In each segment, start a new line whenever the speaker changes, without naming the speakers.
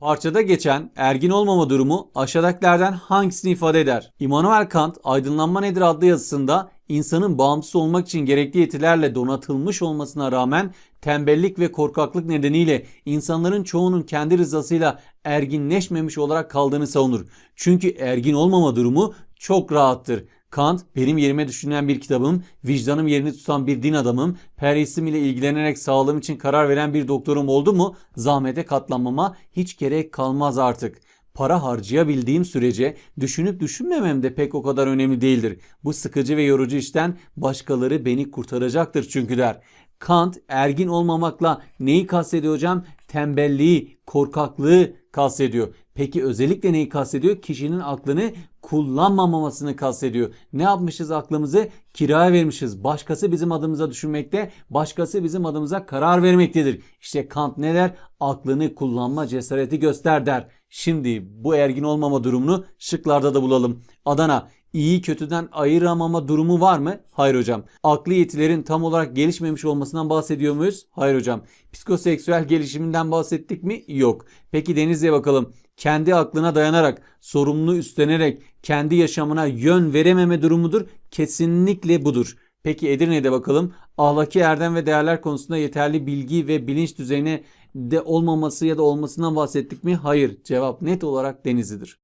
Parçada geçen ergin olmama durumu aşağıdakilerden hangisini ifade eder? Immanuel Kant Aydınlanma Nedir adlı yazısında insanın bağımsız olmak için gerekli yetilerle donatılmış olmasına rağmen tembellik ve korkaklık nedeniyle insanların çoğunun kendi rızasıyla erginleşmemiş olarak kaldığını savunur. Çünkü ergin olmama durumu çok rahattır. Kant benim yerime düşünen bir kitabım, vicdanım yerini tutan bir din adamım, perisim ile ilgilenerek sağlığım için karar veren bir doktorum oldu mu zahmete katlanmama hiç gerek kalmaz artık. Para harcayabildiğim sürece düşünüp düşünmemem de pek o kadar önemli değildir. Bu sıkıcı ve yorucu işten başkaları beni kurtaracaktır çünkü der. Kant ergin olmamakla neyi kastediyor hocam? Tembelliği, korkaklığı kastediyor. Peki özellikle neyi kastediyor? Kişinin aklını kullanmamamasını kastediyor. Ne yapmışız aklımızı? Kiraya vermişiz. Başkası bizim adımıza düşünmekte, başkası bizim adımıza karar vermektedir. İşte Kant ne der? Aklını kullanma cesareti göster der. Şimdi bu ergin olmama durumunu şıklarda da bulalım. Adana iyi kötüden ayıramama durumu var mı? Hayır hocam. Aklı yetilerin tam olarak gelişmemiş olmasından bahsediyor muyuz? Hayır hocam. Psikoseksüel gelişiminden bahsettik mi? Yok. Peki Denizli'ye bakalım. Kendi aklına dayanarak, sorumluluğu üstlenerek kendi yaşamına yön verememe durumudur. Kesinlikle budur. Peki Edirne'de bakalım. Ahlaki erdem ve değerler konusunda yeterli bilgi ve bilinç düzeyine de olmaması ya da olmasından bahsettik mi? Hayır. Cevap net olarak Denizli'dir.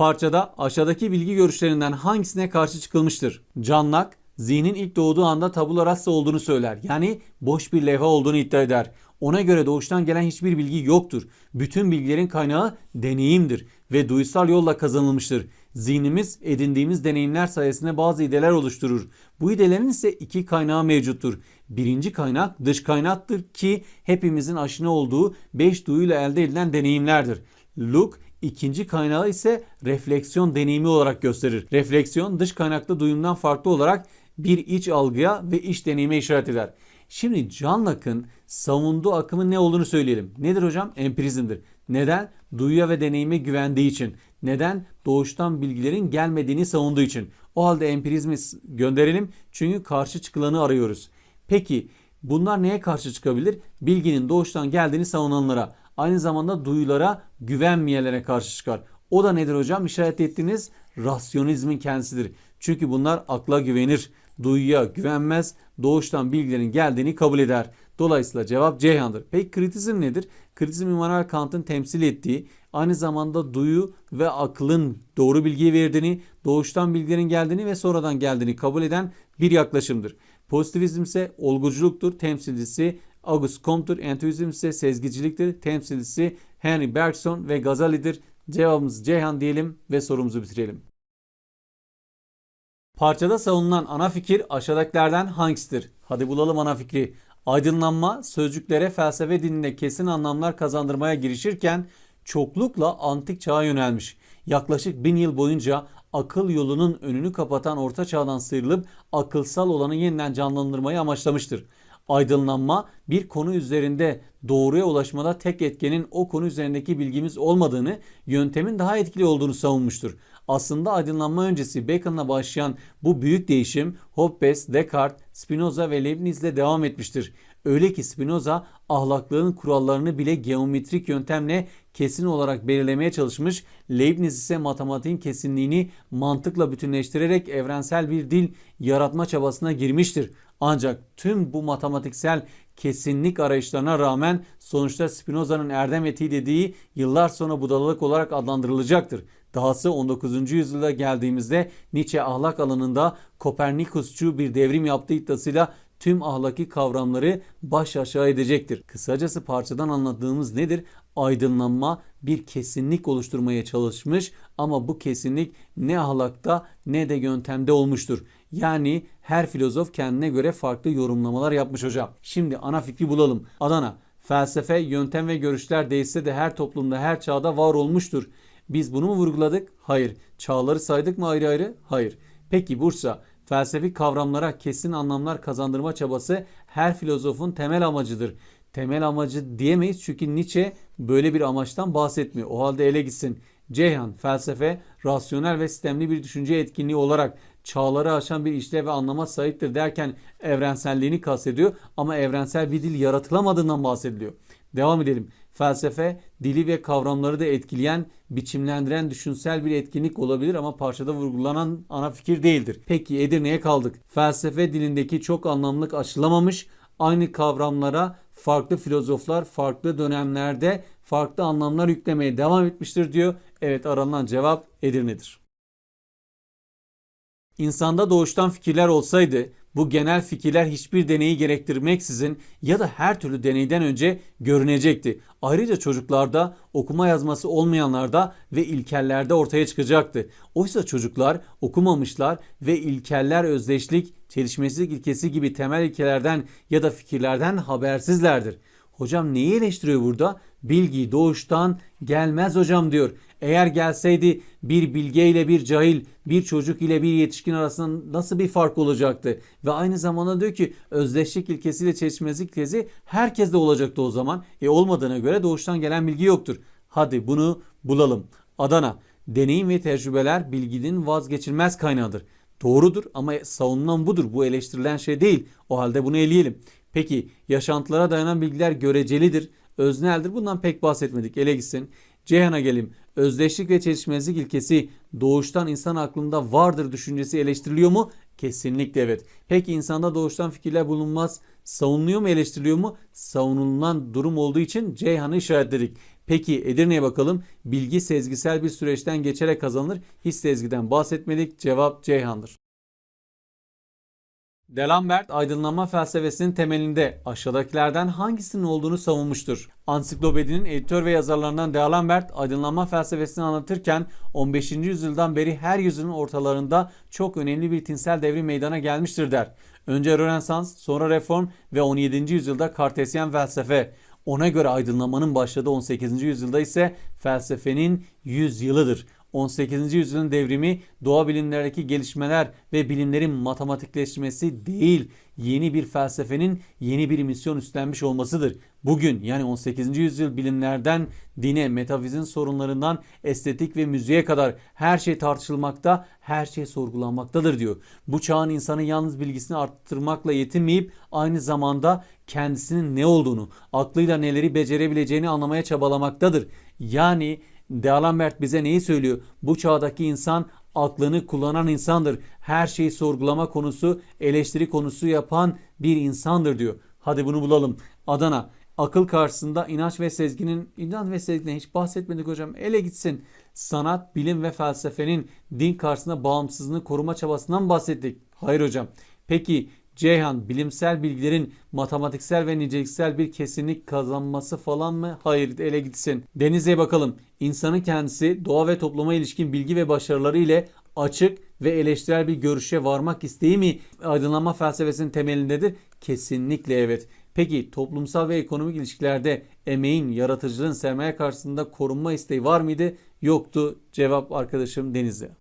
Parçada aşağıdaki bilgi görüşlerinden hangisine karşı çıkılmıştır? Locke, zihnin ilk doğduğu anda tabula rasa olduğunu söyler. Yani boş bir levha olduğunu iddia eder. Ona göre doğuştan gelen hiçbir bilgi yoktur. Bütün bilgilerin kaynağı deneyimdir ve duysal yolla kazanılmıştır. Zihnimiz edindiğimiz deneyimler sayesinde bazı ideler oluşturur. Bu idelerin ise iki kaynağı mevcuttur. Birinci kaynak dış kaynaktır ki hepimizin aşina olduğu beş duyuyla elde edilen deneyimlerdir. Luke İkinci kaynağı ise refleksiyon deneyimi olarak gösterir. Refleksiyon dış kaynaklı duyumdan farklı olarak bir iç algıya ve iç deneyime işaret eder. Şimdi John Locke'ın savunduğu akımın ne olduğunu söyleyelim. Nedir hocam? Empirizmdir. Neden? Duyuya ve deneyime güvendiği için. Neden? Doğuştan bilgilerin gelmediğini savunduğu için. O halde empirizmi gönderelim çünkü karşı çıkılanı arıyoruz. Peki bunlar neye karşı çıkabilir? Bilginin doğuştan geldiğini savunanlara aynı zamanda duyulara güvenmeyenlere karşı çıkar. O da nedir hocam? İşaret ettiğiniz rasyonizmin kendisidir. Çünkü bunlar akla güvenir, duyuya güvenmez, doğuştan bilgilerin geldiğini kabul eder. Dolayısıyla cevap Ceyhan'dır. Peki kritizm nedir? Kritizm Immanuel Kant'ın temsil ettiği aynı zamanda duyu ve aklın doğru bilgiyi verdiğini, doğuştan bilgilerin geldiğini ve sonradan geldiğini kabul eden bir yaklaşımdır. Pozitivizm ise olguculuktur. Temsilcisi Auguste Comte'dur. Entüizm ise sezgiciliktir. Temsilcisi Henry Bergson ve Gazali'dir. Cevabımız Ceyhan diyelim ve sorumuzu bitirelim. Parçada savunulan ana fikir aşağıdakilerden hangisidir? Hadi bulalım ana fikri. Aydınlanma sözcüklere felsefe dininde kesin anlamlar kazandırmaya girişirken çoklukla antik çağa yönelmiş. Yaklaşık bin yıl boyunca akıl yolunun önünü kapatan orta çağdan sıyrılıp akılsal olanı yeniden canlandırmayı amaçlamıştır. Aydınlanma bir konu üzerinde doğruya ulaşmada tek etkenin o konu üzerindeki bilgimiz olmadığını, yöntemin daha etkili olduğunu savunmuştur. Aslında aydınlanma öncesi Bacon'la başlayan bu büyük değişim Hobbes, Descartes, Spinoza ve Leibniz ile devam etmiştir. Öyle ki Spinoza ahlaklığın kurallarını bile geometrik yöntemle kesin olarak belirlemeye çalışmış. Leibniz ise matematiğin kesinliğini mantıkla bütünleştirerek evrensel bir dil yaratma çabasına girmiştir. Ancak tüm bu matematiksel kesinlik arayışlarına rağmen sonuçta Spinoza'nın erdem etiği dediği yıllar sonra budalalık olarak adlandırılacaktır. Dahası 19. yüzyılda geldiğimizde Nietzsche ahlak alanında Kopernikusçu bir devrim yaptığı iddiasıyla tüm ahlaki kavramları baş aşağı edecektir. Kısacası parçadan anladığımız nedir? Aydınlanma bir kesinlik oluşturmaya çalışmış ama bu kesinlik ne ahlakta ne de yöntemde olmuştur. Yani her filozof kendine göre farklı yorumlamalar yapmış hocam. Şimdi ana fikri bulalım. Adana Felsefe, yöntem ve görüşler değişse de her toplumda, her çağda var olmuştur. Biz bunu mu vurguladık? Hayır. Çağları saydık mı ayrı ayrı? Hayır. Peki Bursa, felsefi kavramlara kesin anlamlar kazandırma çabası her filozofun temel amacıdır. Temel amacı diyemeyiz çünkü Nietzsche böyle bir amaçtan bahsetmiyor. O halde ele gitsin. Ceyhan, felsefe, rasyonel ve sistemli bir düşünce etkinliği olarak çağları aşan bir işlev ve anlama sahiptir derken evrenselliğini kastediyor ama evrensel bir dil yaratılamadığından bahsediliyor. Devam edelim. Felsefe dili ve kavramları da etkileyen, biçimlendiren düşünsel bir etkinlik olabilir ama parçada vurgulanan ana fikir değildir. Peki Edirne'ye kaldık. Felsefe dilindeki çok anlamlık aşılamamış, aynı kavramlara farklı filozoflar farklı dönemlerde farklı anlamlar yüklemeye devam etmiştir diyor. Evet aranan cevap Edirne'dir. İnsanda doğuştan fikirler olsaydı bu genel fikirler hiçbir deneyi gerektirmeksizin ya da her türlü deneyden önce görünecekti. Ayrıca çocuklarda okuma yazması olmayanlarda ve ilkellerde ortaya çıkacaktı. Oysa çocuklar okumamışlar ve ilkeller özdeşlik, çelişmezlik ilkesi gibi temel ilkelerden ya da fikirlerden habersizlerdir. Hocam neyi eleştiriyor burada? Bilgi doğuştan gelmez hocam diyor. Eğer gelseydi bir bilge ile bir cahil, bir çocuk ile bir yetişkin arasında nasıl bir fark olacaktı? Ve aynı zamanda diyor ki özdeşlik ilkesiyle çelişmezlik ilkesi herkeste olacaktı o zaman. E olmadığına göre doğuştan gelen bilgi yoktur. Hadi bunu bulalım. Adana. Deneyim ve tecrübeler bilginin vazgeçilmez kaynağıdır. Doğrudur ama savunulan budur. Bu eleştirilen şey değil. O halde bunu eleyelim. Peki yaşantılara dayanan bilgiler görecelidir, özneldir. Bundan pek bahsetmedik. Ele gitsin. Ceyhan'a gelelim. Özdeşlik ve çelişmezlik ilkesi doğuştan insan aklında vardır düşüncesi eleştiriliyor mu? Kesinlikle evet. Peki insanda doğuştan fikirler bulunmaz. Savunuluyor mu eleştiriliyor mu? Savunulunan durum olduğu için Ceyhan'ı işaretledik. Peki Edirne'ye bakalım. Bilgi sezgisel bir süreçten geçerek kazanılır. His sezgiden bahsetmedik. Cevap Ceyhan'dır. D'Alembert aydınlanma felsefesinin temelinde aşağıdakilerden hangisinin olduğunu savunmuştur. Ansiklopedinin editör ve yazarlarından D'Alembert aydınlanma felsefesini anlatırken 15. yüzyıldan beri her yüzyılın ortalarında çok önemli bir tinsel devrim meydana gelmiştir der. Önce Rönesans, sonra Reform ve 17. yüzyılda Kartesyen felsefe. Ona göre aydınlanmanın başladığı 18. yüzyılda ise felsefenin 100 yılıdır. 18. yüzyılın devrimi doğa bilimlerdeki gelişmeler ve bilimlerin matematikleşmesi değil, yeni bir felsefenin yeni bir misyon üstlenmiş olmasıdır. Bugün yani 18. yüzyıl bilimlerden dine, metafizin sorunlarından estetik ve müziğe kadar her şey tartışılmakta, her şey sorgulanmaktadır diyor. Bu çağın insanı yalnız bilgisini arttırmakla yetinmeyip aynı zamanda kendisinin ne olduğunu, aklıyla neleri becerebileceğini anlamaya çabalamaktadır. Yani D'Alembert bize neyi söylüyor? Bu çağdaki insan aklını kullanan insandır. Her şeyi sorgulama konusu, eleştiri konusu yapan bir insandır diyor. Hadi bunu bulalım. Adana. Akıl karşısında inanç ve sezginin, inanç ve sezgiden hiç bahsetmedik hocam. Ele gitsin. Sanat, bilim ve felsefenin din karşısında bağımsızlığını koruma çabasından bahsettik. Hayır hocam. Peki Ceyhan bilimsel bilgilerin matematiksel ve niceliksel bir kesinlik kazanması falan mı? Hayır ele gitsin. Deniz'e bakalım. İnsanın kendisi doğa ve topluma ilişkin bilgi ve başarıları ile açık ve eleştirel bir görüşe varmak isteği mi aydınlanma felsefesinin temelindedir? Kesinlikle evet. Peki toplumsal ve ekonomik ilişkilerde emeğin, yaratıcılığın sermaye karşısında korunma isteği var mıydı? Yoktu. Cevap arkadaşım Deniz'de.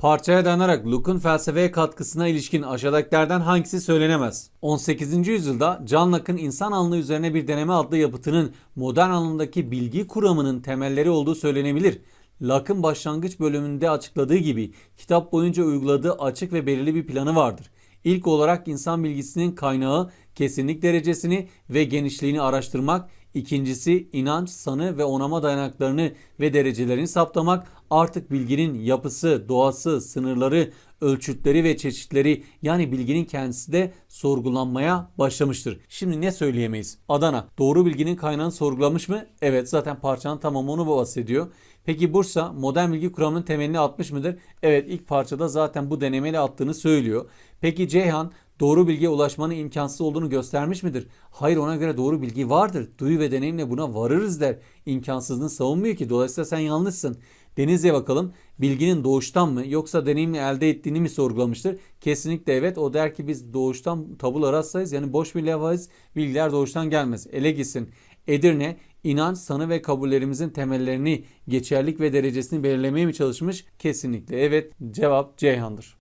Parçaya dayanarak Locke'un felsefeye katkısına ilişkin aşağıdakilerden hangisi söylenemez? 18. yüzyılda John Locke'ın insan alnı üzerine bir deneme adlı yapıtının modern anlamdaki bilgi kuramının temelleri olduğu söylenebilir. Locke'ın başlangıç bölümünde açıkladığı gibi kitap boyunca uyguladığı açık ve belirli bir planı vardır. İlk olarak insan bilgisinin kaynağı, kesinlik derecesini ve genişliğini araştırmak, İkincisi inanç, sanı ve onama dayanaklarını ve derecelerini saptamak artık bilginin yapısı, doğası, sınırları, ölçütleri ve çeşitleri yani bilginin kendisi de sorgulanmaya başlamıştır. Şimdi ne söyleyemeyiz? Adana doğru bilginin kaynağını sorgulamış mı? Evet zaten parçanın tamamı onu bahsediyor. Peki Bursa modern bilgi kuramının temelini atmış mıdır? Evet ilk parçada zaten bu denemeyle attığını söylüyor. Peki Ceyhan doğru bilgiye ulaşmanın imkansız olduğunu göstermiş midir? Hayır ona göre doğru bilgi vardır. Duyu ve deneyimle buna varırız der. İmkansızlığını savunmuyor ki. Dolayısıyla sen yanlışsın. Denizli'ye bakalım. Bilginin doğuştan mı yoksa deneyimle elde ettiğini mi sorgulamıştır? Kesinlikle evet. O der ki biz doğuştan tabula rasayız. Yani boş bir levhayız. Bilgiler doğuştan gelmez. Ele gitsin. Edirne inanç, sanı ve kabullerimizin temellerini, geçerlik ve derecesini belirlemeye mi çalışmış? Kesinlikle evet. Cevap Ceyhan'dır.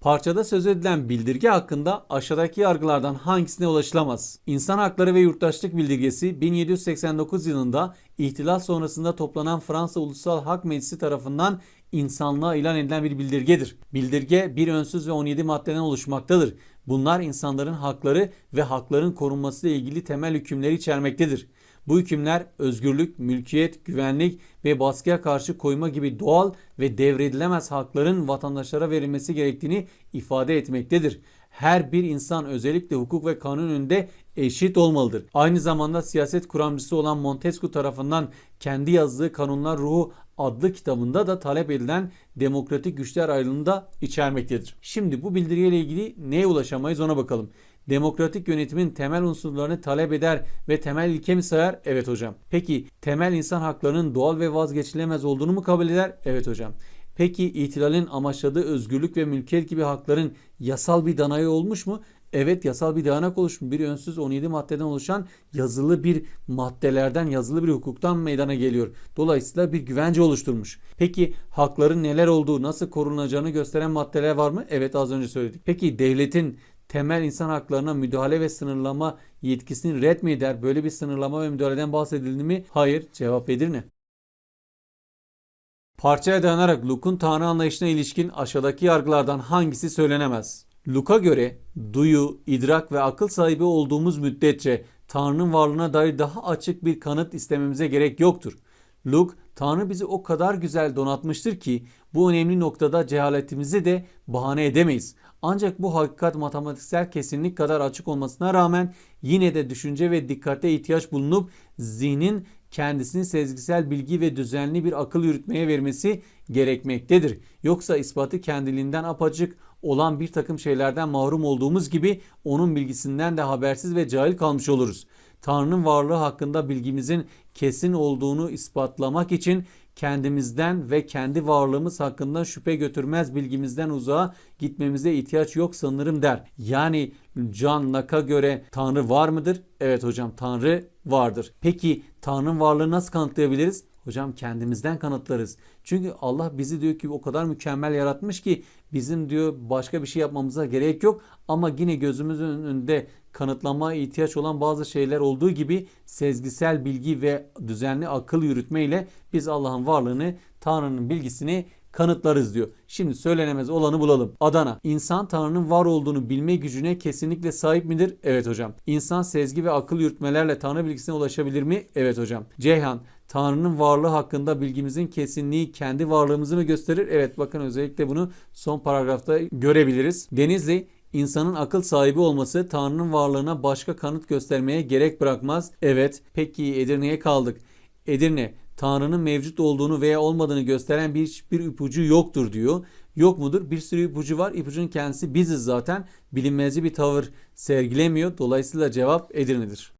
Parçada söz edilen bildirge hakkında aşağıdaki yargılardan hangisine ulaşılamaz? İnsan Hakları ve Yurttaşlık Bildirgesi 1789 yılında ihtilal sonrasında toplanan Fransa Ulusal Hak Meclisi tarafından insanlığa ilan edilen bir bildirgedir. Bildirge bir önsüz ve 17 maddeden oluşmaktadır. Bunlar insanların hakları ve hakların korunması ile ilgili temel hükümleri içermektedir. Bu hükümler özgürlük, mülkiyet, güvenlik ve baskıya karşı koyma gibi doğal ve devredilemez hakların vatandaşlara verilmesi gerektiğini ifade etmektedir. Her bir insan özellikle hukuk ve kanun önünde eşit olmalıdır. Aynı zamanda siyaset kuramcısı olan Montesquieu tarafından kendi yazdığı Kanunlar Ruhu adlı kitabında da talep edilen demokratik güçler ayrılığını da içermektedir. Şimdi bu bildirgeyle ilgili neye ulaşamayız ona bakalım. Demokratik yönetimin temel unsurlarını talep eder ve temel ilke mi sayar? Evet hocam. Peki temel insan haklarının doğal ve vazgeçilemez olduğunu mu kabul eder? Evet hocam. Peki ihtilalin amaçladığı özgürlük ve mülkiyet gibi hakların yasal bir danayı olmuş mu? Evet yasal bir dayanak oluşmuş. Bir önsüz 17 maddeden oluşan yazılı bir maddelerden, yazılı bir hukuktan meydana geliyor. Dolayısıyla bir güvence oluşturmuş. Peki hakların neler olduğu, nasıl korunacağını gösteren maddeler var mı? Evet az önce söyledik. Peki devletin temel insan haklarına müdahale ve sınırlama yetkisini red mi eder? Böyle bir sınırlama ve müdahaleden bahsedildi mi? Hayır. Cevap Edirne. Parçaya dayanarak Luke'un Tanrı anlayışına ilişkin aşağıdaki yargılardan hangisi söylenemez? Luke'a göre duyu, idrak ve akıl sahibi olduğumuz müddetçe Tanrı'nın varlığına dair daha açık bir kanıt istememize gerek yoktur. Luke, Tanrı bizi o kadar güzel donatmıştır ki bu önemli noktada cehaletimizi de bahane edemeyiz. Ancak bu hakikat matematiksel kesinlik kadar açık olmasına rağmen yine de düşünce ve dikkate ihtiyaç bulunup zihnin kendisini sezgisel bilgi ve düzenli bir akıl yürütmeye vermesi gerekmektedir. Yoksa ispatı kendiliğinden apaçık olan bir takım şeylerden mahrum olduğumuz gibi onun bilgisinden de habersiz ve cahil kalmış oluruz. Tanrı'nın varlığı hakkında bilgimizin kesin olduğunu ispatlamak için kendimizden ve kendi varlığımız hakkında şüphe götürmez bilgimizden uzağa gitmemize ihtiyaç yok sanırım der. Yani John Locke'a göre Tanrı var mıdır? Evet hocam Tanrı vardır. Peki Tanrı'nın varlığını nasıl kanıtlayabiliriz? Hocam kendimizden kanıtlarız. Çünkü Allah bizi diyor ki o kadar mükemmel yaratmış ki bizim diyor başka bir şey yapmamıza gerek yok. Ama yine gözümüzün önünde kanıtlama ihtiyaç olan bazı şeyler olduğu gibi sezgisel bilgi ve düzenli akıl yürütme ile biz Allah'ın varlığını, Tanrı'nın bilgisini kanıtlarız diyor. Şimdi söylenemez olanı bulalım. Adana. İnsan Tanrı'nın var olduğunu bilme gücüne kesinlikle sahip midir? Evet hocam. İnsan sezgi ve akıl yürütmelerle Tanrı bilgisine ulaşabilir mi? Evet hocam. Ceyhan. Tanrı'nın varlığı hakkında bilgimizin kesinliği kendi varlığımızı mı gösterir? Evet bakın özellikle bunu son paragrafta görebiliriz. Denizli İnsanın akıl sahibi olması Tanrı'nın varlığına başka kanıt göstermeye gerek bırakmaz. Evet, peki Edirne'ye kaldık. Edirne, Tanrı'nın mevcut olduğunu veya olmadığını gösteren bir, bir ipucu yoktur diyor. Yok mudur? Bir sürü ipucu var. İpucunun kendisi biziz zaten. Bilinmezci bir tavır sergilemiyor. Dolayısıyla cevap Edirne'dir.